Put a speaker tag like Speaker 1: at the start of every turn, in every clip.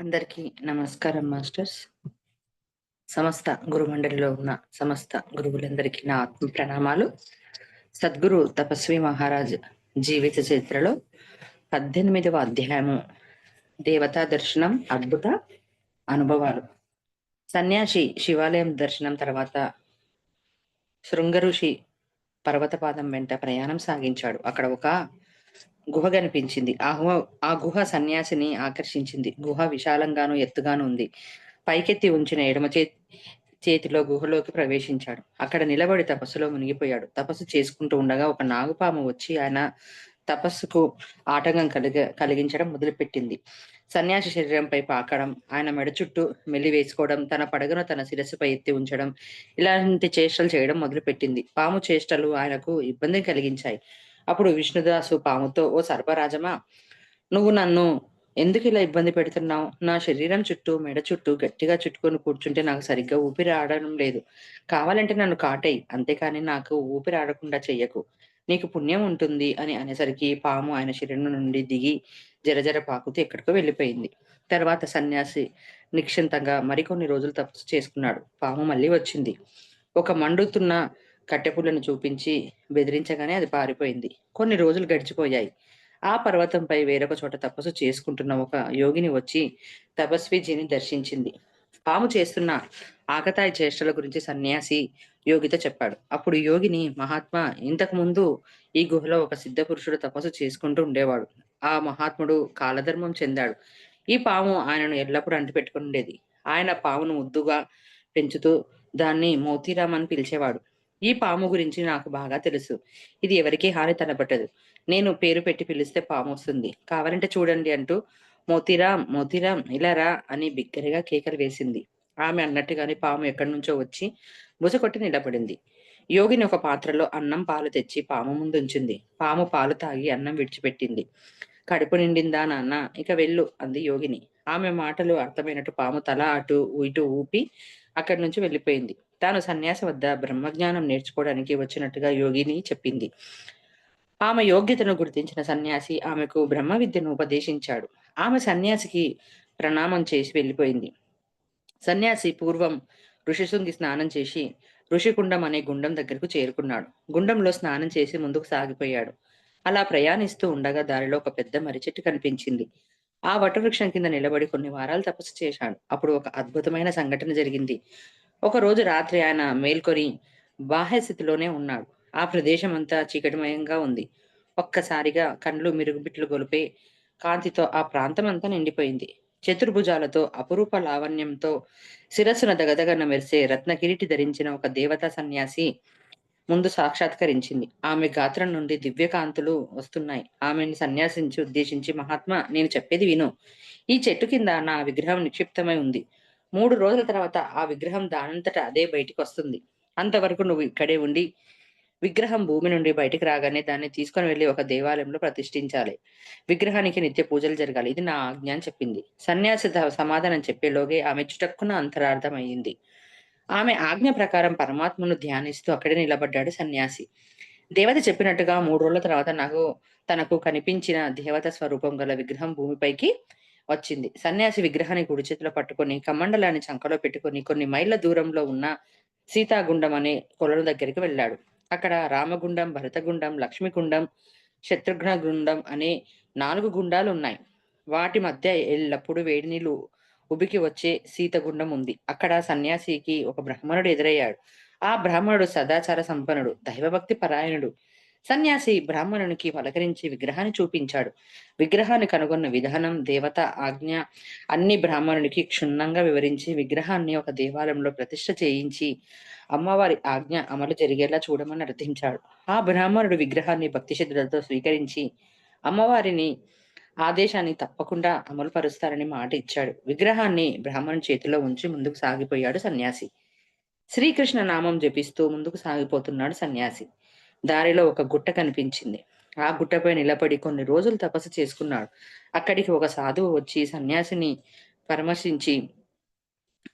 Speaker 1: అందరికీ నమస్కారం మాస్టర్స్. సమస్త గురు మండలిలో ఉన్న సమస్త గురువులందరికీ నా ఆత్మ ప్రణామాలు సద్గురు తపస్వి మహారాజ్ జీవిత చరిత్రలో పద్దెనిమిదవ అధ్యాయము దేవతా దర్శనం అద్భుత అనుభవాలు. సన్యాసి శివాలయం దర్శనం తర్వాత శృంగ ఋషి పర్వతపాదం వెంట ప్రయాణం సాగించాడు. అక్కడ ఒక గుహ కనిపించింది ఆ గుహ ఆ గుహ సన్యాసిని ఆకర్షించింది. గుహ విశాలంగాను ఎత్తుగాను ఉంది. పైకెత్తి ఉంచిన ఎడమ చేతి చేతిలో గుహలోకి ప్రవేశించాడు. అక్కడ నిలబడి తపస్సులో మునిగిపోయాడు. తపస్సు చేసుకుంటూ ఉండగా ఒక నాగుపాము వచ్చి ఆయన తపస్సుకు ఆటంకం కలిగ కలిగించడం మొదలుపెట్టింది. సన్యాసి శరీరంపై పాకడం ఆయన మెడ చుట్టూ మెల్లి వేసుకోవడం తన పడగను తన శిరస్సుపై ఎత్తి ఉంచడం ఇలాంటి చేష్టలు చేయడం మొదలుపెట్టింది. పాము చేష్టలు ఆయనకు ఇబ్బంది కలిగించాయి. అప్పుడు విష్ణుదాసు పాముతో ఓ సర్పరాజమా నువ్వు నన్ను ఎందుకు ఇలా ఇబ్బంది పెడుతున్నావు? నా శరీరం చుట్టూ మెడ చుట్టూ గట్టిగా చుట్టుకొని కూర్చుంటే నాకు సరిగ్గా ఊపిరి ఆడడం లేదు. కావాలంటే నన్ను కాటేయి. అంతేకాని నాకు ఊపిరి ఆడకుండా చెయ్యకు. నీకు పుణ్యం ఉంటుంది అని అనేసరికి పాము ఆయన శరీరం నుండి దిగి జరజర పాకుతూ ఎక్కడికో వెళ్ళిపోయింది. తర్వాత సన్యాసి నిక్షింతంగా మరికొన్ని రోజులు తపస్సు చేసుకున్నాడు. పాము మళ్ళీ వచ్చింది. ఒక మండుతున్న కట్టెపుల్లను చూపించి బెదిరించగానే అది పారిపోయింది. కొన్ని రోజులు గడిచిపోయాయి. ఆ పర్వతంపై వేరొక చోట తపస్సు చేసుకుంటున్న ఒక యోగిని వచ్చి తపస్విజీని దర్శించింది. పాము చేస్తున్న ఆకతాయి చేష్టల గురించి సన్యాసి యోగితో చెప్పాడు. అప్పుడు యోగిని మహాత్మా ఇంతకు ముందు ఈ గుహలో ఒక సిద్ధ పురుషుడు తపస్సు చేసుకుంటూ ఉండేవాడు. ఆ మహాత్ముడు కాలధర్మం చెందాడు. ఈ పాము ఆయనను ఎల్లప్పుడూ అంటిపెట్టుకుని ఉండేది. ఆయన పామును ముద్దుగా పెంచుతూ దాన్ని మోతీరామ్ అని పిలిచేవాడు. ఈ పాము గురించి నాకు బాగా తెలుసు. ఇది ఎవరికీ హాని తలపట్టదు. నేను పేరు పెట్టి పిలిస్తే పాము వస్తుంది. కావాలంటే చూడండి అంటూ మోతిరామ్ మోతిరామ్ ఇలా రా అని బిగ్గరగా కేకలు వేసింది. ఆమె అన్నట్టుగానే పాము ఎక్కడి నుంచో వచ్చి బుసకొట్టి నిలబడింది. యోగిని ఒక పాత్రలో అన్నం పాలు తెచ్చి పాము ముందు ఉంచింది పాము పాలు తాగి అన్నం విడిచిపెట్టింది. కడుపు నిండిందా నాన్న? ఇక వెళ్ళు అంది యోగిని. ఆమె మాటలు అర్థమైనట్టు పాము తల అటు ఇటు ఊపి అక్కడి నుంచి వెళ్ళిపోయింది. తాను సన్యాసి వద్ద బ్రహ్మజ్ఞానం నేర్చుకోవడానికి వచ్చినట్టుగా యోగిని చెప్పింది. ఆమె యోగ్యతను గుర్తించిన సన్యాసి ఆమెకు బ్రహ్మ విద్యను ఉపదేశించాడు. ఆమె సన్యాసికి ప్రణామం చేసి వెళ్ళిపోయింది. సన్యాసి పూర్వం ఋషిశృంగి స్నానం చేసి ఋషికుండం అనే గుండం దగ్గరకు చేరుకున్నాడు. గుండంలో స్నానం చేసి ముందుకు సాగిపోయాడు. అలా ప్రయాణిస్తూ ఉండగా దారిలో ఒక పెద్ద మర్రి చెట్టు కనిపించింది. ఆ వటవృక్షం కింద నిలబడి కొన్ని వారాలు తపస్సు చేశాడు. అప్పుడు ఒక అద్భుతమైన సంఘటన జరిగింది. ఒక రోజు రాత్రి ఆయన మేల్కొని బాహ్య స్థితిలోనే ఉన్నాడు. ఆ ప్రదేశం అంతా చీకటిమయంగా ఉంది. ఒక్కసారిగా కండ్లు మిరుగుబిట్లు గొలిపే కాంతితో ఆ ప్రాంతం అంతా నిండిపోయింది. చతుర్భుజాలతో అపురూప లావణ్యంతో శిరస్సున దగదగన మెరిసే రత్నకిరీటి ధరించిన ఒక దేవతా సన్యాసి ముందు సాక్షాత్కరించింది. ఆమె గాత్రం నుండి దివ్యకాంతులు వస్తున్నాయి. ఆమెను సన్యాసించి ఉద్దేశించి మహాత్మా నేను చెప్పేది విను. ఈ చెట్టు కింద నా విగ్రహం నిక్షిప్తమై ఉంది. మూడు రోజుల తర్వాత ఆ విగ్రహం దానంతట అదే బయటికి వస్తుంది. అంతవరకు నువ్వు ఇక్కడే ఉండి విగ్రహం భూమి నుండి బయటికి రాగానే దాన్ని తీసుకొని వెళ్ళి ఒక దేవాలయంలో ప్రతిష్ఠించాలి. విగ్రహానికి నిత్య పూజలు జరగాలి. ఇది నా ఆజ్ఞ అని చెప్పింది. సన్యాసి సమాధానం చెప్పేలోగే ఆమె చుటక్కున అంతరార్థం అయ్యింది ఆమె ఆజ్ఞ ప్రకారం పరమాత్మను ధ్యానిస్తూ అక్కడే నిలబడ్డాడు సన్యాసి. దేవత చెప్పినట్టుగా మూడు రోజుల తర్వాత నాకు తనకు కనిపించిన దేవత స్వరూపం గల విగ్రహం భూమిపైకి వచ్చింది. సన్యాసి విగ్రహాన్ని కుడి చేతిలో పట్టుకొని కమండలాన్ని చంకలో పెట్టుకొని కొన్ని మైళ్ళ దూరంలో ఉన్న సీతాగుండం అనే కొలను దగ్గరికి వెళ్ళాడు. అక్కడ రామగుండం భరతగుండం లక్ష్మిగుండం శత్రుఘ్న గుండం అనే నాలుగు గుండాలు ఉన్నాయి. వాటి మధ్య ఎల్లప్పుడూ వేడి నీళ్ళు ఉబికి వచ్చే సీతగుండం ఉంది అక్కడ సన్యాసికి ఒక బ్రాహ్మణుడు ఎదురయ్యాడు. ఆ బ్రాహ్మణుడు సదాచార సంపన్నుడు దైవభక్తి పరాయణుడు. సన్యాసి బ్రాహ్మణునికి పలకరించి విగ్రహాన్ని చూపించాడు. విగ్రహాన్ని కనుగొన్న విధానం దేవత ఆజ్ఞ అన్ని బ్రాహ్మణునికి క్షుణ్ణంగా వివరించి విగ్రహాన్ని ఒక దేవాలయంలో ప్రతిష్ఠ చేయించి అమ్మవారి ఆజ్ఞ అమలు జరిగేలా చూడమని అర్థించాడు. ఆ బ్రాహ్మణుడు విగ్రహాన్ని భక్తి శ్రద్ధలతో స్వీకరించి అమ్మవారిని ఆదేశాన్ని తప్పకుండా అమలు పరుస్తారని మాట ఇచ్చాడు. విగ్రహాన్ని బ్రాహ్మణుని చేతిలో ఉంచి ముందుకు సాగిపోయాడు సన్యాసి. శ్రీకృష్ణ నామం జపిస్తూ ముందుకు సాగిపోతున్నాడు సన్యాసి. దారిలో ఒక గుట్ట కనిపించింది. ఆ గుట్టపై నిలబడి కొన్ని రోజులు తపస్సు చేసుకున్నాడు. అక్కడికి ఒక సాధువు వచ్చి సన్యాసిని పరామర్శించి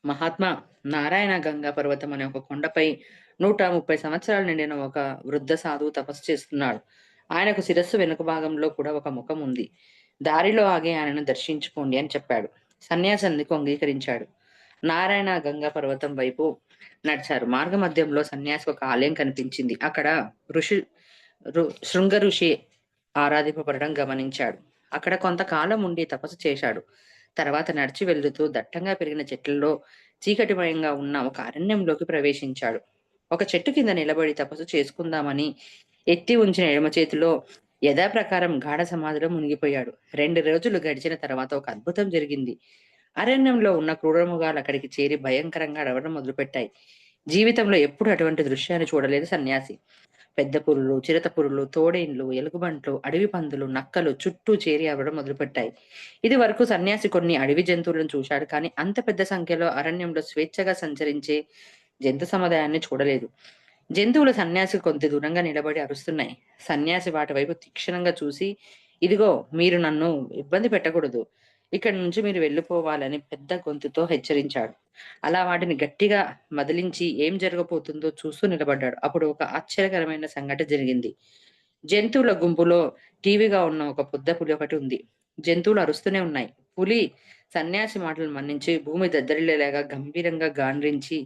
Speaker 1: మహాత్మా నారాయణ గంగా పర్వతం అనే ఒక కొండపై నూట ముప్పై సంవత్సరాలు నిండిన ఒక వృద్ధ సాధువు తపస్సు చేస్తున్నాడు. ఆయనకు శిరస్సు వెనుక భాగంలో కూడా ఒక ముఖం ఉంది. దారిలో ఆగే ఆయనను దర్శించుకోండి అని చెప్పాడు. సన్యాసి అందుకు అంగీకరించాడు. నారాయణ గంగా పర్వతం వైపు నడిచారు. మార్గ మధ్యంలో సన్యాసి ఒక ఆలయం కనిపించింది. అక్కడ ఋషి శృంగ ఋషి ఆరాధింపబడడం గమనించాడు. అక్కడ కొంతకాలం ఉండి తపస్సు చేశాడు. తర్వాత నడిచి వెళ్తూ దట్టంగా పెరిగిన చెట్లలో చీకటిమయంగా ఉన్న ఒక అరణ్యంలోకి ప్రవేశించాడు. ఒక చెట్టు కింద నిలబడి తపస్సు చేసుకుందామని ఎత్తి ఉంచిన ఎడమ చేతిలో యథాప్రకారం గాఢ సమాధిలో మునిగిపోయాడు. రెండు రోజులు గడిచిన తర్వాత ఒక అద్భుతం జరిగింది. అరణ్యంలో ఉన్న క్రూరముగాలు అక్కడికి చేరి భయంకరంగా అడవడం మొదలుపెట్టాయి. జీవితంలో ఎప్పుడు అటువంటి దృశ్యాన్ని చూడలేదు సన్యాసి. పెద్ద పురులు చిరత పురులు తోడేండ్లు ఎలుగుబంట్లు అడవి పందులు నక్కలు చుట్టూ చేరి అవ్వడం మొదలుపెట్టాయి. ఇది వరకు సన్యాసి కొన్ని అడవి జంతువులను చూశాడు కానీ అంత పెద్ద సంఖ్యలో అరణ్యంలో స్వేచ్ఛగా సంచరించే జంతు సముదాయాన్ని చూడలేదు. జంతువులు సన్యాసి కొంత దూరంగా నిలబడి అరుస్తున్నాయి. సన్యాసి వాటి వైపు తీక్షణంగా చూసి ఇదిగో మీరు నన్ను ఇబ్బంది పెట్టకూడదు. ఇక్కడి నుంచి మీరు వెళ్ళిపోవాలని పెద్ద గొంతుతో హెచ్చరించాడు. అలా వాటిని గట్టిగా మదిలించి ఏం జరగబోతుందో చూస్తూ నిలబడ్డాడు. అప్పుడు ఒక ఆశ్చర్యకరమైన సంఘటన జరిగింది. జంతువుల గుంపులో టీవీగా ఉన్న ఒక పొద్ద పులి ఒకటి ఉంది. జంతువులు అరుస్తూనే ఉన్నాయి. పులి సన్యాసి మాటలు మన్నించి భూమి దద్దరిల్లేలాగా గంభీరంగా గాండ్రించి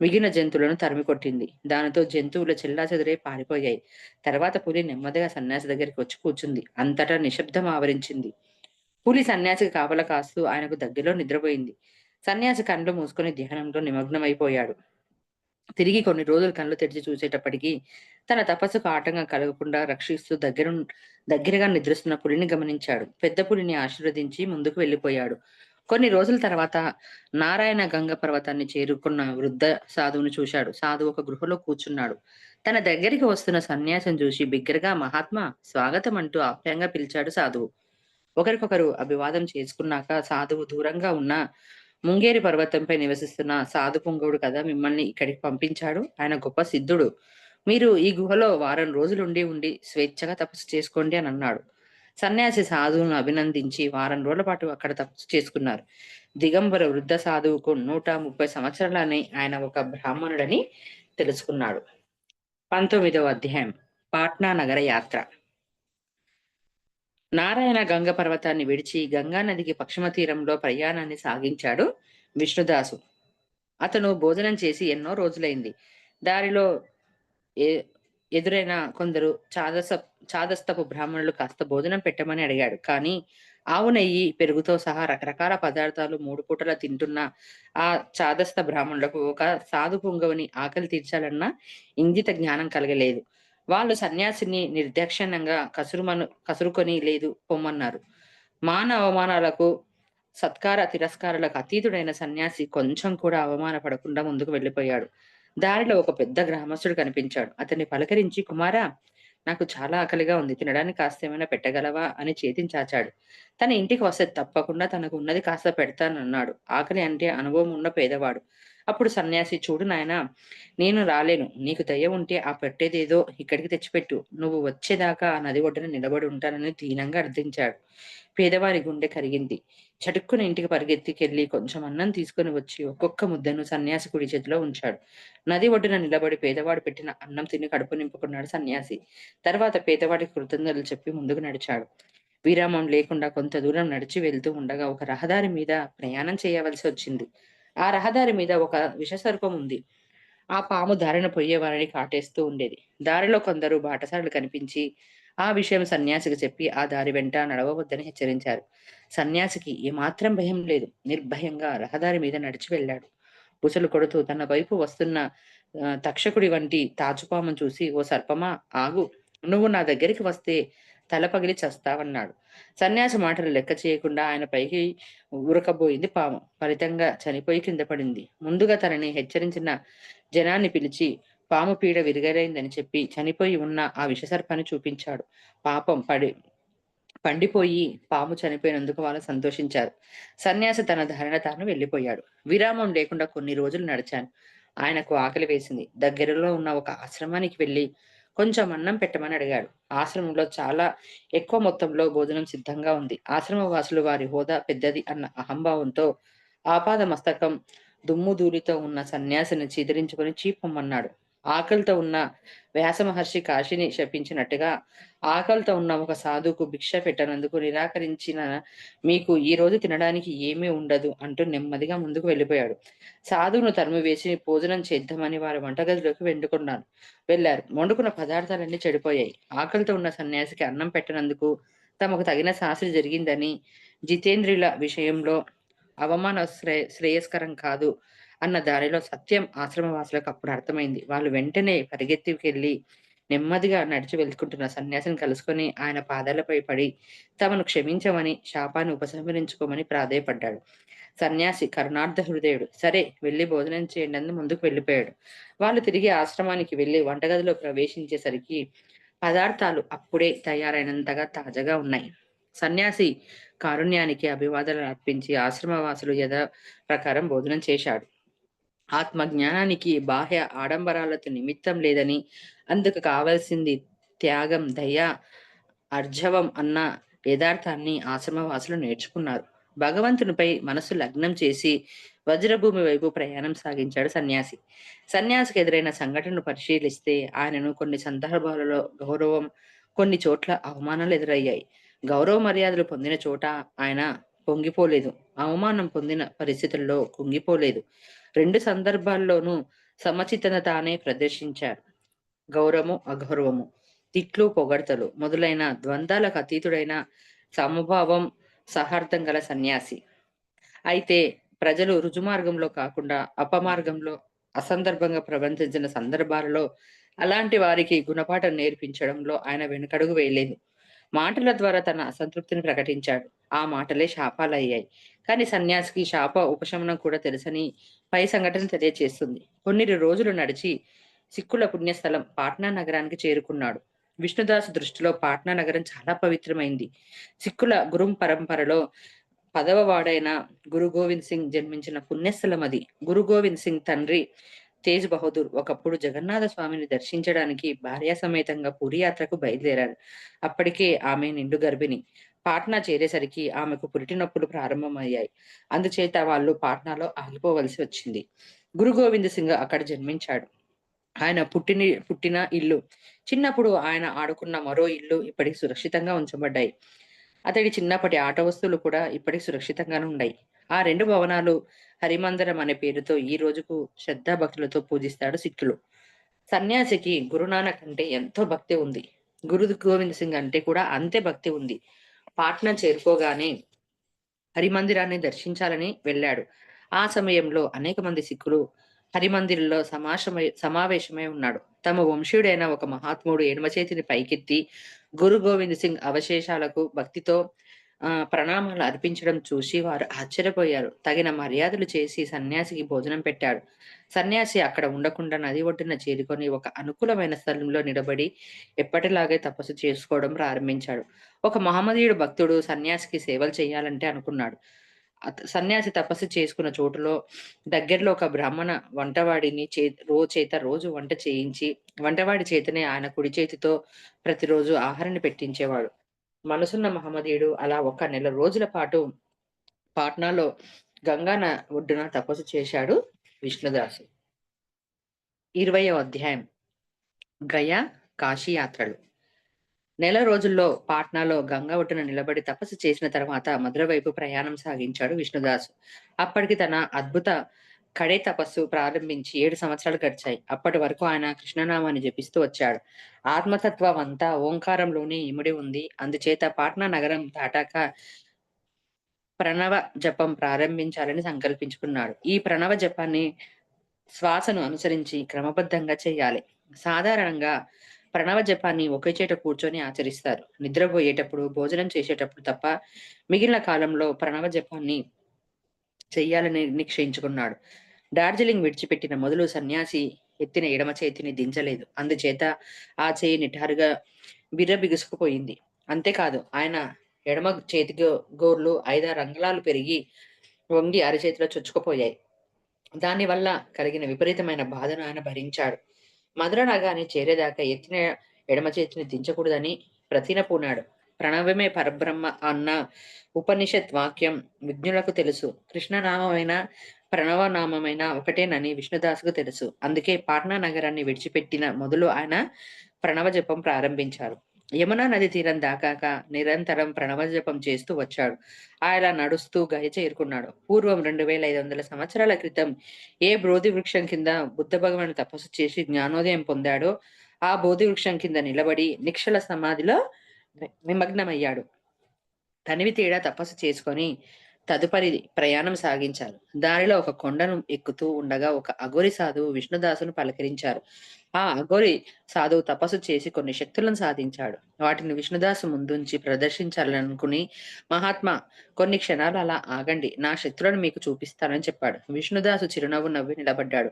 Speaker 1: మిగిలిన జంతువులను తరిమి కొట్టింది దానితో జంతువులు చిల్లాచెదిరే పారిపోయాయి. తర్వాత పులి నెమ్మదిగా సన్యాసి దగ్గరికి వచ్చి కూర్చుంది. అంతటా నిశ్శబ్దం ఆవరించింది. పులి సన్యాసికి కాపల కాస్తూ ఆయనకు దగ్గరలో నిద్రపోయింది. సన్యాసి కండ్లు మూసుకొని ధ్యానంలో నిమగ్నమైపోయాడు. తిరిగి కొన్ని రోజులు కళ్ళు తెరిచి చూసేటప్పటికీ తన తపస్సుకు ఆటంకం కలగకుండా రక్షిస్తూ దగ్గర దగ్గరగా నిద్రిస్తున్న పులిని గమనించాడు. పెద్ద పులిని ఆశీర్వదించి ముందుకు వెళ్ళిపోయాడు. కొన్ని రోజుల తర్వాత నారాయణ గంగ పర్వతాన్ని చేరుకున్న వృద్ధ సాధువును చూశాడు. సాధువు ఒక గృహలో కూర్చున్నాడు. తన దగ్గరికి వస్తున్న సన్యాసం చూసి బిగ్గరగా మహాత్మా స్వాగతం అంటూ ఆప్యాయంగా పిలిచాడు సాధువు. ఒకరికొకరు అభివాదం చేసుకున్నాక సాధువు దూరంగా ఉన్న ముంగేరి పర్వతంపై నివసిస్తున్న సాధు పుంగవుడు కదా మిమ్మల్ని ఇక్కడికి పంపించాడు. ఆయన గొప్ప సిద్ధుడు. మీరు ఈ గుహలో వారం రోజులుండి ఉండి స్వేచ్ఛగా తపస్సు చేసుకోండి అని అన్నాడు. సన్యాసి సాధువులను అభినందించి వారం రోజుల పాటు అక్కడ తపస్సు చేసుకున్నారు. దిగంబర వృద్ధ సాధువుకు నూట ముప్పై సంవత్సరాలని ఆయన ఒక బ్రాహ్మణుడని తెలుసుకున్నాడు. పంతొమ్మిదవ అధ్యాయం. పాట్నా నగర యాత్ర. నారాయణ గంగ పర్వతాన్ని విడిచి గంగా నదికి పశ్చిమ తీరంలో ప్రయాణాన్ని సాగించాడు విష్ణుదాసు. అతను భోజనం చేసి ఎన్నో రోజులైంది. దారిలో ఏ ఎదురైన కొందరు చాదస చాదస్తపు బ్రాహ్మణులు కాస్త భోజనం పెట్టమని అడిగాడు. కానీ ఆవు నెయ్యి పెరుగుతో సహా రకరకాల పదార్థాలు మూడు పూటల తింటున్న ఆ చాదస్త బ్రాహ్మణులకు ఒక సాధు పుంగవుని ఆకలి తీర్చాలన్న ఇంగిత జ్ఞానం కలగలేదు. వాళ్ళు సన్యాసిని నిర్దాక్షిణ్యంగా కసురుమను కసురుకొని లేదు పొమ్మన్నారు. మాన అవమానాలకు సత్కార తిరస్కారాలకు అతీతుడైన సన్యాసి కొంచెం కూడా అవమానపడకుండా ముందుకు వెళ్ళిపోయాడు. దారిలో ఒక పెద్ద గ్రామస్తుడు కనిపించాడు. అతన్ని పలకరించి కుమారా నాకు చాలా ఆకలిగా ఉంది. తినడానికి కాస్త ఏమైనా పెట్టగలవా? అని చేతిని చాచాడు. తన ఇంటికి వస్తే తప్పకుండా తనకు ఉన్నది కాస్త పెడతానన్నాడు. ఆకలి అంటే అనుభవం ఉన్న పేదవాడు. అప్పుడు సన్యాసి చూడు నాయన నేను రాలేను. నీకు దయ ఉంటే ఆ పెట్టేదేదో ఇక్కడికి తెచ్చిపెట్టు. నువ్వు వచ్చేదాకా ఆ నది ఒడ్డున నిలబడి ఉంటానని దీనంగా అర్థించాడు. పేదవారి గుండె కరిగింది. చటుక్కున ఇంటికి పరిగెత్తికెళ్ళి కొంచెం అన్నం తీసుకొని వచ్చి ఒక్కొక్క ముద్దను సన్యాసి కుడి చేతిలో ఉంచాడు. నది ఒడ్డున నిలబడి పేదవాడు పెట్టిన అన్నం తిని కడుపు నింపుకున్నాడు సన్యాసి. తర్వాత పేదవాడికి కృతజ్ఞతలు చెప్పి ముందుకు నడిచాడు. విరామం లేకుండా కొంత దూరం నడిచి వెళ్తూ ఉండగా ఒక రహదారి మీద ప్రయాణం చేయవలసి వచ్చింది. ఆ రహదారి మీద ఒక విషసర్పం ఉంది. ఆ పాము దారిన పోయేవారిని కాటేస్తూ ఉండేది. దారిలో కొందరు బాటసారులు కనిపించి ఆ విషయం సన్యాసికి చెప్పి ఆ దారి వెంట నడవవద్దని హెచ్చరించారు. సన్యాసికి ఏమాత్రం భయం లేదు. నిర్భయంగా రహదారి మీద నడిచి వెళ్ళాడు. బుసలు కొడుతూ తన వైపు వస్తున్న తక్షకుడి వంటి తాచుపామును చూసి ఓ సర్పమా ఆగు. నువ్వు నా దగ్గరికి వస్తే తల పగిలి చస్తావన్నాడు. సన్యాసి మాటలు లెక్క చేయకుండా ఆయన పైకి ఉరకబోయింది పాము. ఫలితంగా చనిపోయి కింద పడింది. ముందుగా తనని హెచ్చరించిన జనాన్ని పిలిచి పాము పీడ విరిగరైందని చెప్పి చనిపోయి ఉన్న ఆ విషసర్పాన్ని చూపించాడు. పాపం పడి పండిపోయి పాము చనిపోయినందుకు వాళ్ళు సంతోషించారు. సన్యాసి తన ధరణ తాను వెళ్ళిపోయాడు. విరామం లేకుండా కొన్ని రోజులు నడిచాను. ఆయనకు ఆకలి వేసింది. దగ్గరలో ఉన్న ఒక ఆశ్రమానికి వెళ్ళి కొంచెం అన్నం పెట్టమని అడిగాడు. ఆశ్రమంలో చాలా ఎక్కువ మొత్తంలో భోజనం సిద్ధంగా ఉంది. ఆశ్రమ వాసులు వారి హోదా పెద్దది అన్న అహంభావంతో ఆపాద మస్తకం దుమ్ము ధూళితో ఉన్న సన్యాసిని చిదిరించుకొని చీపమ్మన్నాడు. ఆకలితో ఉన్న వ్యాస మహర్షి కాశీని శపించినట్టుగా ఆకలితో ఉన్న ఒక సాధువుకు భిక్ష పెట్టనందుకు నిరాకరించిన మీకు ఈ రోజు తినడానికి ఏమీ ఉండదు అంటూ నెమ్మదిగా ముందుకు వెళ్ళిపోయాడు. సాధువును తరుము వేసి భోజనం చేద్దామని వారి వంటగదిలోకి వెండుకున్నారు వెళ్ళారు. వండుకున్న పదార్థాలన్నీ చెడిపోయాయి. ఆకలితో ఉన్న సన్యాసికి అన్నం పెట్టనందుకు తమకు తగిన శాస్త్రి జరిగిందని జితేంద్రియుల విషయంలో అవమాన శ్రేయ శ్రేయస్కరం కాదు అన్న దారిలో సత్యం ఆశ్రమవాసులకు అప్పుడు అర్థమైంది. వాళ్ళు వెంటనే పరిగెత్తికెళ్ళి నెమ్మదిగా నడిచి వెళ్తుకుంటున్న సన్యాసిని కలుసుకొని ఆయన పాదాలపై పడి తమను క్షమించమని శాపాన్ని ఉపసంహరించుకోమని ప్రాధేయపడ్డాడు. సన్యాసి కరుణార్థ హృదయుడు సరే వెళ్ళి భోజనం చేయండి అందు ముందుకు వెళ్ళిపోయాడు. వాళ్ళు తిరిగి ఆశ్రమానికి వెళ్ళి వంటగదిలో ప్రవేశించేసరికి పదార్థాలు అప్పుడే తయారైనంతగా తాజాగా ఉన్నాయి. సన్యాసి కారుణ్యానికి అభివాదాలు అర్పించి ఆశ్రమవాసులు యథా ప్రకారం భోజనం చేశాడు. ఆత్మ జ్ఞానానికి బాహ్య ఆడంబరాలతో నిమిత్తం లేదని అందుకు కావలసింది త్యాగం దయ అర్జవం అన్న యథార్థాన్ని ఆశ్రమవాసులు నేర్చుకున్నారు. భగవంతునిపై మనసు లగ్నం చేసి వజ్రభూమి వైపు ప్రయాణం సాగించాడు సన్యాసి. సన్యాసికి ఎదురైన సంఘటనను పరిశీలిస్తే ఆయనను కొన్ని సందర్భాలలో గౌరవం కొన్ని చోట్ల అవమానాలు ఎదురయ్యాయి. గౌరవ మర్యాదలు పొందిన చోట ఆయన పొంగిపోలేదు. అవమానం పొందిన పరిస్థితుల్లో కుంగిపోలేదు. రెండు సందర్భాల్లోనూ సమచితనతానే ప్రదర్శించారు. గౌరవము అగౌరవము తిట్లు పొగడ్తలు మొదలైన ద్వంద్వాలకు అతీతుడైన సమభావం సహార్థం గల సన్యాసి. అయితే ప్రజలు రుజుమార్గంలో కాకుండా అపమార్గంలో అసందర్భంగా ప్రవర్తించిన సందర్భాలలో అలాంటి వారికి గుణపాఠం నేర్పించడంలో ఆయన వెనుకడుగు వేయలేదు. మాటల ద్వారా తన అసంతృప్తిని ప్రకటించాడు. ఆ మాటలే శాపాలయ్యాయి. కానీ సన్యాసికి శాప ఉపశమనం కూడా తెలుసని పై సంఘటన తెలియచేస్తుంది. కొన్ని రోజులు నడిచి సిక్కుల పుణ్యస్థలం పాట్నా నగరానికి చేరుకున్నాడు. విష్ణుదాస్ దృష్టిలో పాట్నా నగరం చాలా పవిత్రమైంది. సిక్కుల గురుం పరంపరలో పదవ వాడైన గురు గోవింద్ సింగ్ జన్మించిన పుణ్యస్థలం అది. గురు గోవింద్ సింగ్ తండ్రి తేజ్ బహదూర్ ఒకప్పుడు జగన్నాథ స్వామిని దర్శించడానికి భార్యా సమేతంగా పురి యాత్రకు బయలుదేరారు. అప్పటికే ఆమె నిండు గర్భిణి. పాట్నా చేరేసరికి ఆమెకు పురిటి నొప్పులు ప్రారంభమయ్యాయి. అందుచేత వాళ్ళు పాట్నాలో ఆగిపోవలసి వచ్చింది. గురు గోవింద్ సింగ్ అక్కడ జన్మించాడు. ఆయన పుట్టిన పుట్టిన ఇల్లు. చిన్నప్పుడు ఆయన ఆడుకున్న మరో ఇల్లు ఇప్పటికి సురక్షితంగా ఉంచబడ్డాయి. అతడి చిన్నప్పటి ఆట వస్తువులు కూడా ఇప్పటికి సురక్షితంగానే ఉన్నాయి. ఆ రెండు భవనాలు హరిమందరం అనే పేరుతో ఈ రోజుకు శ్రద్ధాభక్తులతో పూజిస్తాడు సిక్కులు. సన్యాసికి గురునానక్ అంటే ఎంతో భక్తి ఉంది. గురు గోవింద్ సింగ్ అంటే కూడా అంతే భక్తి ఉంది. పాట్నా చేరుకోగానే హరిమందిరాన్ని దర్శించాలని వెళ్ళాడు. ఆ సమయంలో అనేక మంది సిక్కులు హరిమందిర్లో సమాశమై సమావేశమై ఉన్నాడు. తమ వంశీయుడైన ఒక మహాత్ముడు ఎడమ చేతిని పైకెత్తి గురు గోవింద్ సింగ్ అవశేషాలకు భక్తితో ప్రణామాలు అర్పించడం చూసి వారు ఆశ్చర్యపోయారు. తగిన మర్యాదలు చేసి సన్యాసికి భోజనం పెట్టాడు. సన్యాసి అక్కడ ఉండకుండా నది ఒడ్డున చేరుకొని ఒక అనుకూలమైన స్థలంలో నిలబడి ఎప్పటిలాగే తపస్సు చేసుకోవడం ప్రారంభించాడు. ఒక మహమ్మదీయుడు భక్తుడు సన్యాసికి సేవలు చేయాలంటే అనుకున్నాడు. సన్యాసి తపస్సు చేసుకున్న చోటులో దగ్గరలో ఒక బ్రాహ్మణ వంటవాడిని చే రో చేత రోజు వంట చేయించి వంటవాడి చేతనే ఆయన కుడి చేతితో ప్రతిరోజు ఆహారాన్ని పెట్టించేవాడు. మనసున్న మహమ్మదీయుడు అలా ఒక నెల రోజుల పాటు పాట్నాలో గంగా ఒడ్డున తపస్సు చేశాడు విష్ణుదాసు. ఇరవయో అధ్యాయం. గయా కాశీ యాత్రలు. నెల రోజుల్లో పాట్నాలో గంగా ఒడ్డున నిలబడి తపస్సు చేసిన తర్వాత మధుర వైపు ప్రయాణం సాగించాడు విష్ణుదాసు. అప్పటికి తన అద్భుత కడే తపస్సు ప్రారంభించి ఏడు సంవత్సరాలు గడిచాయి. అప్పటి వరకు ఆయన కృష్ణనామాన్ని జపిస్తూ వచ్చాడు. ఆత్మతత్వం అంతా ఓంకారంలోనే ఇమిడి ఉంది. అందుచేత పాట్నా నగరం దాటాక ప్రణవ జపం ప్రారంభించాలని సంకల్పించుకున్నాడు. ఈ ప్రణవ జపాన్ని శ్వాసను అనుసరించి క్రమబద్ధంగా చేయాలి. సాధారణంగా ప్రణవ జపాన్ని ఒకే చేట కూర్చొని ఆచరిస్తారు. నిద్రపోయేటప్పుడు భోజనం చేసేటప్పుడు తప్ప మిగిలిన కాలంలో ప్రణవ జపాన్ని చెయ్యాలని నిశ్చయించుకున్నాడు. డార్జిలింగ్ విడిచిపెట్టిన మొదలు సన్యాసి ఎత్తిన ఎడమ చేతిని దించలేదు. అందుచేత ఆ చేయి నిఠారుగా బిర్రబిగుసుకుపోయింది అంతేకాదు ఆయన ఎడమ చేతి గోర్లు ఐదారు రంగలాలు పెరిగి వంగి అరచేతిలో చొచ్చుకుపోయాయి. దానివల్ల కలిగిన విపరీతమైన బాధను ఆయన భరించాడు. మధుర నగాన్ని చేరేదాకా ఎత్తిన ఎడమ చేతిని దించకూడదని ప్రతిన పూనాడు ప్రణవమే పరబ్రహ్మ అన్న ఉపనిషత్ వాక్యం విజ్ఞులకు తెలుసు. కృష్ణనామమైన ప్రణవనామైన ఒకటేనని విష్ణుదాసుకు తెలుసు. అందుకే పాట్నా నగరాన్ని విడిచిపెట్టిన మొదలు ఆయన ప్రణవ జపం ప్రారంభించారు. యమునా నది తీరం దాకాక నిరంతరం ప్రణవజపం చేస్తూ వచ్చాడు. ఆయన నడుస్తూ గయ చేరుకున్నాడు. పూర్వం రెండు వేల ఐదు వందల సంవత్సరాల క్రితం ఏ బోధి వృక్షం కింద బుద్ధ భగవాను తపస్సు చేసి జ్ఞానోదయం పొందాడో ఆ బోధి వృక్షం కింద నిలబడి నిక్షల సమాధిలో నిమగ్నమయ్యాడు. తనివి తేడా తపస్సు చేసుకొని తదుపరి ప్రయాణం సాగించారు. దారిలో ఒక కొండను ఎక్కుతూ ఉండగా ఒక అఘోరి సాధువు విష్ణుదాసును పలకరించారు. ఆ అఘోరి సాధువు తపస్సు చేసి కొన్ని శక్తులను సాధించాడు. వాటిని విష్ణుదాసు ముందుంచి ప్రదర్శించాలనుకుని మహాత్మా కొన్ని క్షణాలు అలా ఆగండి. నా శక్తులను మీకు చూపిస్తానని చెప్పాడు విష్ణుదాసు చిరునవ్వు నవ్వి నిలబడ్డాడు.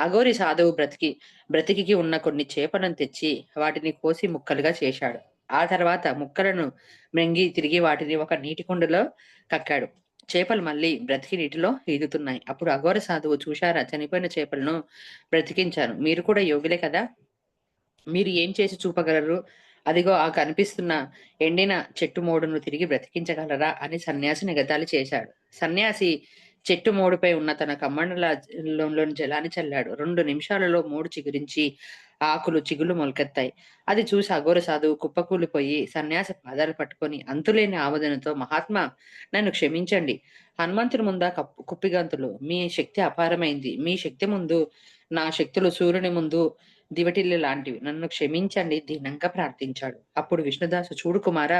Speaker 1: అఘోరి సాధువు బ్రతికి బ్రతికి ఉన్న కొన్ని చేపలను తెచ్చి వాటిని కోసి ముక్కలుగా చేశాడు. ఆ తర్వాత ముక్కలను మ్రింగి తిరిగి వాటిని ఒక నీటి కుండలో కక్కాడు. చేపలు మళ్ళీ బ్రతికి నీటిలో ఈదుతున్నాయి. అప్పుడు అఘోర సాధువు చూశారా? చనిపోయిన చేపలను బ్రతికించాను మీరు కూడా యోగులే కదా? మీరు ఏం చేసి చూపగలరు? అదిగో ఆ కనిపిస్తున్న ఎండిన చెట్టు మోడును తిరిగి బ్రతికించగలరా? అని సన్యాసి నిగతాలు చేశాడు. సన్యాసి చెట్టు మోడుపై ఉన్న తన కమ్మండలలోని జలాన్ని చల్లాడు. రెండు నిమిషాలలో మోడు చిగురించి ఆకులు చిగులు మొలకెత్తాయి. అది చూసి అఘోర సాధువు కుప్పకూలిపోయి సన్యాసి పాదాలు పట్టుకొని అంతులేని ఆవేదనతో మహాత్మా నన్ను క్షమించండి. హనుమంతుని ముందా కుప్పిగంతులు. మీ శక్తి అపారమైంది. మీ శక్తి ముందు నా శక్తులు సూర్యుని ముందు దివటిల్లు లాంటివి. నన్ను క్షమించండి. దీనంగా ప్రార్థించాడు. అప్పుడు విష్ణుదాసు చూడు కుమార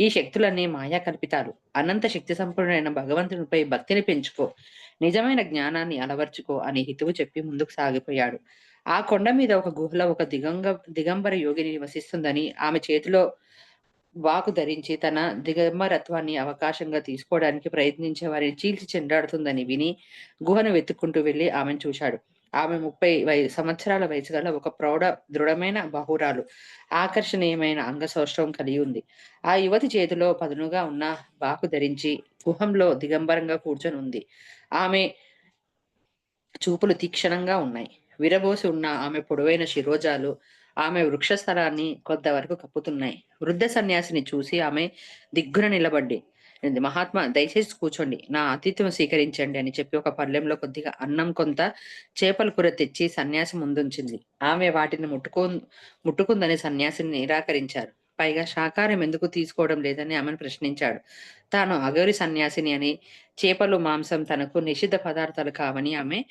Speaker 1: ఈ శక్తులన్నీ మాయా కల్పితాలు. అనంత శక్తి సంపన్నుడైన భగవంతునిపై భక్తిని పెంచుకో. నిజమైన జ్ఞానాన్ని అలవర్చుకో అని హితువు చెప్పి ముందుకు సాగిపోయాడు. ఆ కొండ మీద ఒక గుహలో ఒక దిగంగ దిగంబర యోగిని నివసిస్తుందని ఆమె చేతిలో వాకు ధరించి తన దిగంబరత్వాన్ని అవకాశంగా తీసుకోవడానికి ప్రయత్నించే వారిని చీల్చి చెండాడుతుందని విని గుహను వెతుక్కుంటూ వెళ్ళి ఆమెను చూశాడు. ఆమె ముప్పై వై సంవత్సరాల వయసు గల ఒక ప్రౌఢ దృఢమైన బహురాలు. ఆకర్షణీయమైన అంగసౌష్ఠవం కలిగి ఉంది. ఆ యువతి చేతిలో పదునుగా ఉన్న బాకు ధరించి గుహంలో దిగంబరంగా కూర్చొని ఉంది ఆమె చూపులు తీక్షణంగా ఉన్నాయి. విరబోసి ఉన్న ఆమె పొడవైన శిరోజాలు ఆమె వృక్షస్థలాన్ని కొంతవరకు కప్పుతున్నాయి. వృద్ధ సన్యాసిని చూసి ఆమె దిగ్గున నిలబడి మహాత్మా దయచేసి కూర్చోండి. నా అతిథ్యం స్వీకరించండి అని చెప్పి ఒక పల్లెంలో కొద్దిగా అన్నం కొంత చేపల కూర తెచ్చి సన్యాసి ముందుంచింది. ఆమె వాటిని ముట్టుకో ముట్టుకుందని సన్యాసిని నిరాకరించారు. పైగా శాకారం ఎందుకు తీసుకోవడం లేదని ఆమెను ప్రశ్నించాడు. తాను అగౌరి సన్యాసిని అని చేపలు మాంసం తనకు నిషిద్ధ పదార్థాలు కావని ఆమె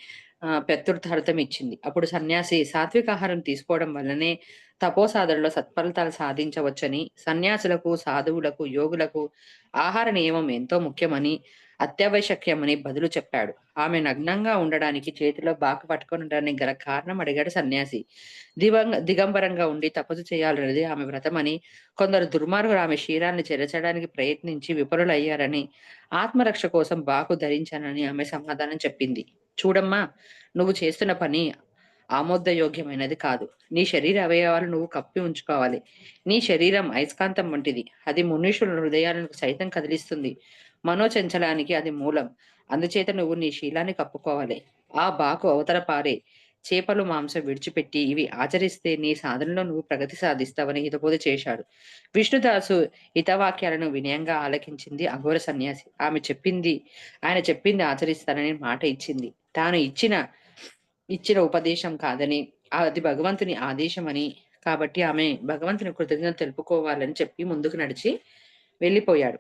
Speaker 1: ప్రత్యుర్థార్థం ఇచ్చింది అప్పుడు సన్యాసి సాత్విక ఆహారం తీసుకోవడం వల్లనే తపోసాధనలో సత్ఫలితాలు సాధించవచ్చని సన్యాసులకు సాధువులకు యోగులకు ఆహార నియమం ఎంతో ముఖ్యమని అత్యావశ్యకమని బదులు చెప్పాడు. ఆమె నగ్నంగా ఉండడానికి చేతిలో బాకు ఉండడానికి గల కారణం అడిగాడు సన్యాసి. దివంగ దిగంబరంగా ఉండి తపస్సు చేయాలన్నది ఆమె వ్రతమని కొందరు దుర్మార్గులు ఆమె శరీరాన్ని చెరచడానికి ప్రయత్నించి విపరులయ్యారని ఆత్మరక్ష కోసం బాకు ధరించానని ఆమె సమాధానం చెప్పింది. చూడమ్మా నువ్వు చేస్తున్న పని ఆమోదయోగ్యమైనది కాదు. నీ శరీర అవయవాలు నువ్వు కప్పి ఉంచుకోవాలి. నీ శరీరం అయస్కాంతం వంటిది. అది మునీషుల హృదయాలను సైతం కదిలిస్తుంది. మనోచంచలానికి అది మూలం. అందుచేత నువ్వు నీ శీలాన్ని కప్పుకోవాలి. ఆ బాకు అవతల పారే. చేపలు మాంసం విడిచిపెట్టి ఇవి ఆచరిస్తే నీ సాధనలో నువ్వు ప్రగతి సాధిస్తావని హితబోధ చేశాడు. విష్ణుదాసు హితవాక్యాలను వినయంగా ఆలకించింది అఘోర సన్యాసి. ఆమె చెప్పింది ఆయన చెప్పింది ఆచరిస్తానని మాట ఇచ్చింది. తాను ఇచ్చిన ఇచ్చిన ఉపదేశం కాదని అది భగవంతుని ఆదేశమని కాబట్టి ఆమె భగవంతుని కృతజ్ఞత తెలుపుకోవాలని చెప్పి ముందుకు నడిచి వెళ్ళిపోయాడు.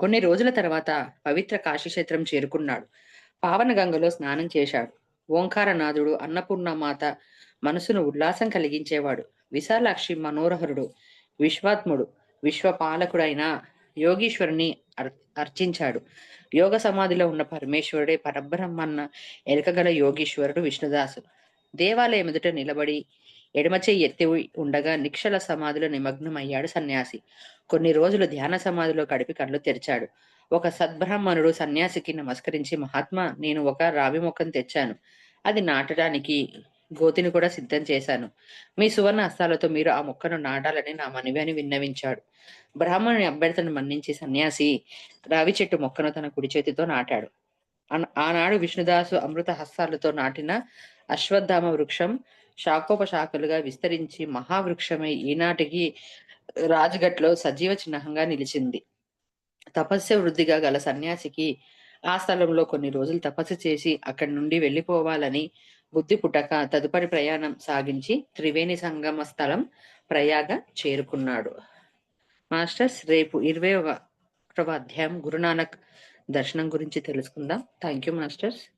Speaker 1: కొన్ని రోజుల తర్వాత పవిత్ర కాశీక్షేత్రం చేరుకున్నాడు. పావన గంగలో స్నానం చేశాడు. ఓంకారనాథుడు అన్నపూర్ణ మాత మనసును ఉల్లాసం కలిగించేవాడు. విశాలాక్షి మనోరహరుడు విశ్వాత్ముడు విశ్వపాలకుడైన యోగీశ్వరుని అర్చించాడు. యోగ సమాధిలో ఉన్న పరమేశ్వరుడే పరబ్రహ్మన్న ఎరకగల యోగీశ్వరుడు విష్ణుదాసు. దేవాలయం ఎదుట నిలబడి ఎడమచేయి ఎత్తి ఉండగా నిక్షల సమాధిలో నిమగ్నమయ్యాడు సన్యాసి. కొన్ని రోజులు ధ్యాన సమాధిలో గడిపి కళ్ళు తెరిచాడు. ఒక సద్బ్రాహ్మణుడు సన్యాసికి నమస్కరించి మహాత్మా నేను ఒక రావి మొక్కను తెచ్చాను. అది నాటడానికి గోతిని కూడా సిద్ధం చేశాను. మీ సువర్ణ హస్తాలతో మీరు ఆ మొక్కను నాటాలని నా మనవి అని విన్నవించాడు. బ్రాహ్మణుని అభ్యర్థన మన్నించి సన్యాసి రావి చెట్టు మొక్కను తన కుడి చేతితో నాటాడు. ఆనాడు విష్ణుదాసు అమృత హస్తాలతో నాటిన అశ్వత్థామ వృక్షం శాఖోపశాఖలుగా విస్తరించి మహావృక్షమై ఈనాటికి రాజగట్లో సజీవ చిహ్నంగా నిలిచింది. తపస్య వృద్ధిగా గల సన్యాసికి ఆ స్థలంలో కొన్ని రోజులు తపస్సు చేసి అక్కడి నుండి వెళ్ళిపోవాలని బుద్ధి పుట్టక తదుపరి ప్రయాణం సాగించి త్రివేణి సంగమ స్థలం ప్రయాగ చేరుకున్నాడు. మాస్టర్స్ రేపు ఇరవై ఒకటవ అధ్యాయం గురునానక్ దర్శనం గురించి తెలుసుకుందాం. Thank you masters.